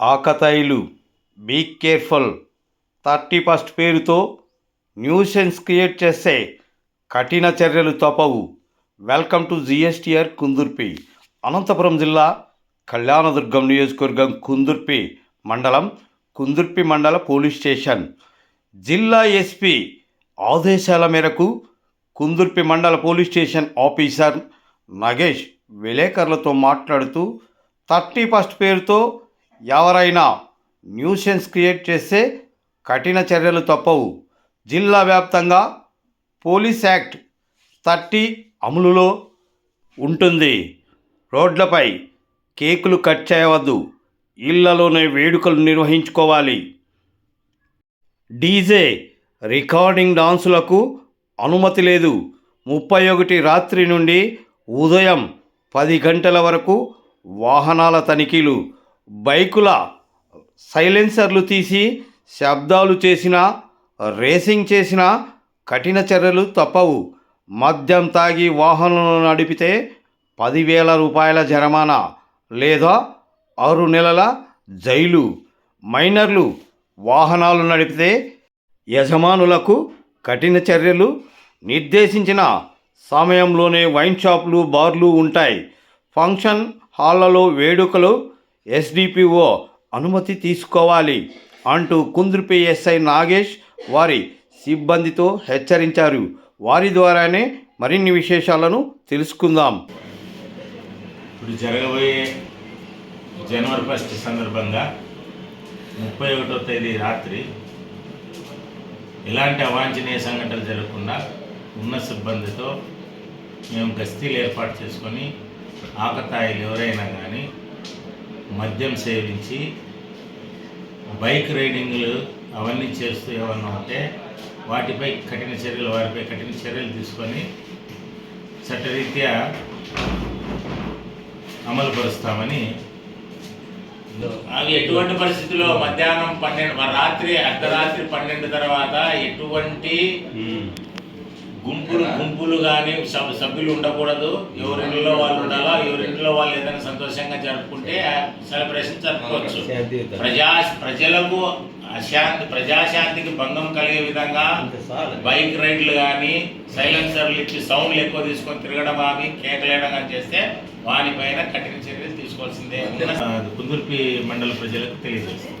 ఆకతాయిలు be careful thirty first పేరుతో nuisance create చేస్తే కఠిన చర్యలు తప్పవు. Welcome to GSTR Kundurpi Anantapuram జిల్లా కళ్యాణదుర్గం నియోజకవర్గం కుందుర్పి మండలం కుందుర్పి మండల పోలీస్ స్టేషన్. జిల్లా ఎస్పీ ఆదేశాల మేరకు కుందుర్పి మండల పోలీస్ స్టేషన్ ఆఫీసర్ నగేష్ విలేకరులతో మాట్లాడుతూ థర్టీ ఫస్ట్ పేరుతో ఎవరైనా న్యూసెన్స్ క్రియేట్ చేస్తే కఠిన చర్యలు తప్పవు. జిల్లా వ్యాప్తంగా పోలీస్ యాక్ట్ థర్టీ అమలులో ఉంటుంది. రోడ్లపై కేకులు కట్ చేయవద్దు. ఇళ్ళలోనే వేడుకలు నిర్వహించుకోవాలి. డీజే రికార్డింగ్ డాన్సులకు అనుమతి లేదు. ముప్పై ఒకటి రాత్రి నుండి ఉదయం పది గంటల వరకు వాహనాల తనిఖీలు బైకుల సైలెన్సర్లు తీసి శబ్దాలు చేసిన రేసింగ్ చేసిన కఠిన చర్యలు తప్పవు. మద్యం తాగి వాహనం నడిపితే పదివేల రూపాయల జరిమానా లేదా ఆరు నెలల జైలు. మైనర్లు వాహనాలు నడిపితే యజమానులకు కఠిన చర్యలు నిర్దేశించిన సమయంలోనే వైన్ షాపులు బార్లు ఉంటాయి. ఫంక్షన్ హాళ్ళలో వేడుకలు ఎస్డిపిఓ అనుమతి తీసుకోవాలి అంటూ కుంద్రిపి ఎస్ఐ నాగేష్ వారి సిబ్బందితో హెచ్చరించారు. వారి ద్వారానే మరిన్ని విశేషాలను తెలుసుకుందాం. ఇప్పుడు జరగబోయే జనవరి ఫస్ట్ సందర్భంగా ముప్పై ఒకటో తేదీ రాత్రి ఎలాంటి అవాంఛనీయ సంఘటనలు జరగకుండా ఉన్న సిబ్బందితో మేము గస్తీలు ఏర్పాటు చేసుకొని ఆకతాయిలు ఎవరైనా కానీ మద్యం సేవించి బైక్ రైడింగ్లు అవన్నీ చేస్తూ ఏమన్నా ఉంటే వాటిపై కఠిన చర్యలు వారిపై కఠిన చర్యలు తీసుకొని చట్టరీత్యా అమలు పరుస్తామని అవి ఎటువంటి పరిస్థితుల్లో మధ్యాహ్నం పన్నెండు రాత్రి అర్ధరాత్రి పన్నెండు తర్వాత ఎటువంటి గుంపులు గుంపులు కానీ సభ సభ్యులు ఉండకూడదు. ఎవరింట్లో వాళ్ళు ఉండాలా ఎవరింట్లో వాళ్ళు ఏదైనా సంతోషంగా జరుపుకుంటే సెలబ్రేషన్ జరుపుకోవచ్చు. ప్రజా ప్రజలకు అశాంతి ప్రజాశాంతికి భంగం కలిగే విధంగా బైక్ రైడ్లు కానీ సైలెన్సర్లు ఇచ్చి సౌండ్లు ఎక్కువ తీసుకొని తిరగడం కానీ కేకలేయడం కానీ చేస్తే వానిపైన కఠిన చర్యలు తీసుకోవాల్సిందే. కుందుర్పి మండల ప్రజలకు తెలియజేస్తాం.